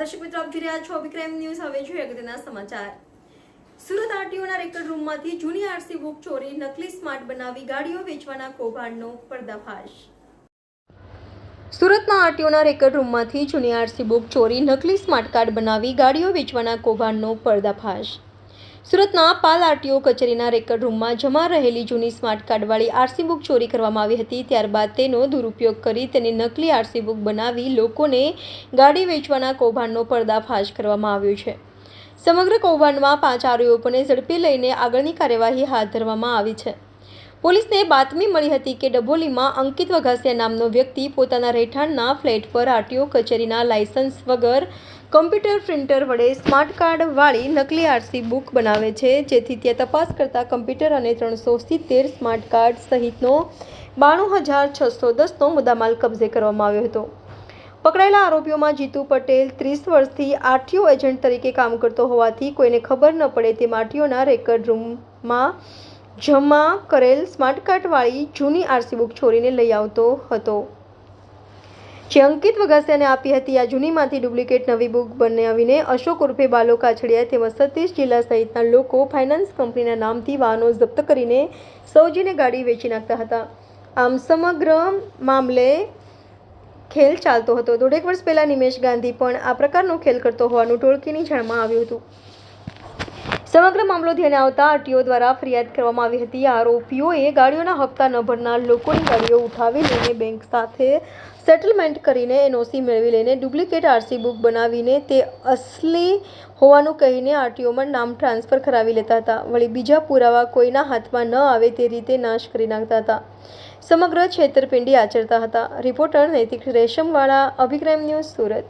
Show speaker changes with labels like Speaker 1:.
Speaker 1: દર્શક મિત્રો, આપ જોઈ રહ્યા છો અભિક્રાઇમ ન્યૂઝ. હવે જોઈએ અગત્યના સમાચાર. સુરત આરટીઓના રેકર્ડ રૂમમાંથી જૂની આરસી બુક ચોરી, નકલી સ્માર્ટ બનાવી, ગાડીઓ વેચવાના કૌભાંડનો પર્દાફાશ. સુરતના આરટીઓના રેકર્ડ રૂમમાંથી જૂની આરસી બુક ચોરી, નકલી સ્માર્ટ કાર્ડ બનાવી, ગાડીઓ વેચવાના કૌભાંડનો પર્દાફાશ. સુરતના પાલ આરટીઓ કચેરીના રેકર્ડ રૂમમાં જમા રહેલી જૂની સ્માર્ટ કાર્ડવાળી આરસી બુક ચોરી કરવામાં આવી હતી. ત્યારબાદ તેનો દુરુપયોગ કરી તેની નકલી આરસી બુક બનાવી લોકોને ગાડી વેચવાના કૌભાંડનો પર્દાફાશ કરવામાં આવ્યો છે. સમગ્ર કૌભાંડમાં પાંચ આરોપીઓને ઝડપી લઈને આગળની કાર્યવાહી હાથ ધરવામાં આવી છે. પોલીસને બાતમી મળી હતી કે ડભોલીમાં અંકિત વઘાસિયા નામનો વ્યક્તિ પોતાના રહેઠાણના ફ્લેટ પર આરટીઓ કચેરીના લાયસન્સ વગર કમ્પ્યુટર પ્રિન્ટર વડે સ્માર્ટ કાર્ડવાળી નકલી આરસી બુક બનાવે છે. જેથી ત્યાં તપાસ કરતાં કમ્પ્યુટર અને ત્રણસો સિત્તેર સ્માર્ટ કાર્ડ સહિતનો બાણું હજાર છસો દસનો મુદ્દામાલ કબજે કરવામાં આવ્યો હતો. પકડાયેલા આરોપીઓમાં જીતુ પટેલ ત્રીસ વર્ષથી આરટીઓ એજન્ટ તરીકે કામ કરતો હોવાથી કોઈને ખબર ન પડે તેમ આરટીઓના રેકર્ડ રૂમમાં જમા કરેલ સ્માર્ટ કાર્ડવાળી જૂની આરસી બુક ચોરીને લઈ આવતો હતો. જે અંકિત વગાસિયાને આપી હતી. આ જૂનીમાંથી ડુપ્લિકેટ નવી બુક બનાવીને અશોક ઉર્ફે બાલો કાછડિયા તેમજ સતીશ જિલ્લા સહિતના લોકો ફાઇનાન્સ કંપનીના નામથી વાહનો જપ્ત કરીને સૌજીને ગાડી વેચી નાખતા હતા. આમ સમગ્ર મામલે ખેલ ચાલતો હતો. દોઢેક વર્ષ પહેલાં નિમેશ ગાંધી પણ આ પ્રકારનો ખેલ કરતો હોવાનું ટોળકીની જાણમાં આવ્યું હતું. સમગ્ર મામલો ધ્યાને આવતા આરટીઓ દ્વારા ફરિયાદ કરવામાં આવી હતી. આરોપીઓએ ગાડીઓના હપ્તા ન ભરનાર લોકોની ગાડીઓ ઉઠાવી લઈને બેંક સાથે સેટલમેન્ટ કરીને એનઓસી મેળવી લઈને ડુપ્લિકેટ આરસી બુક બનાવીને તે અસલી હોવાનું કહીને આરટીઓમાં નામ ટ્રાન્સફર કરાવી લેતા હતા. વળી બીજા પુરાવા કોઈના હાથમાં ન આવે તે રીતે નાશ કરી નાખતા હતા. સમગ્ર છેતરપિંડી આચરતા હતા. રિપોર્ટર નૈતિક રેશમવાળા, અભિક્રમ ન્યૂઝ સુરત.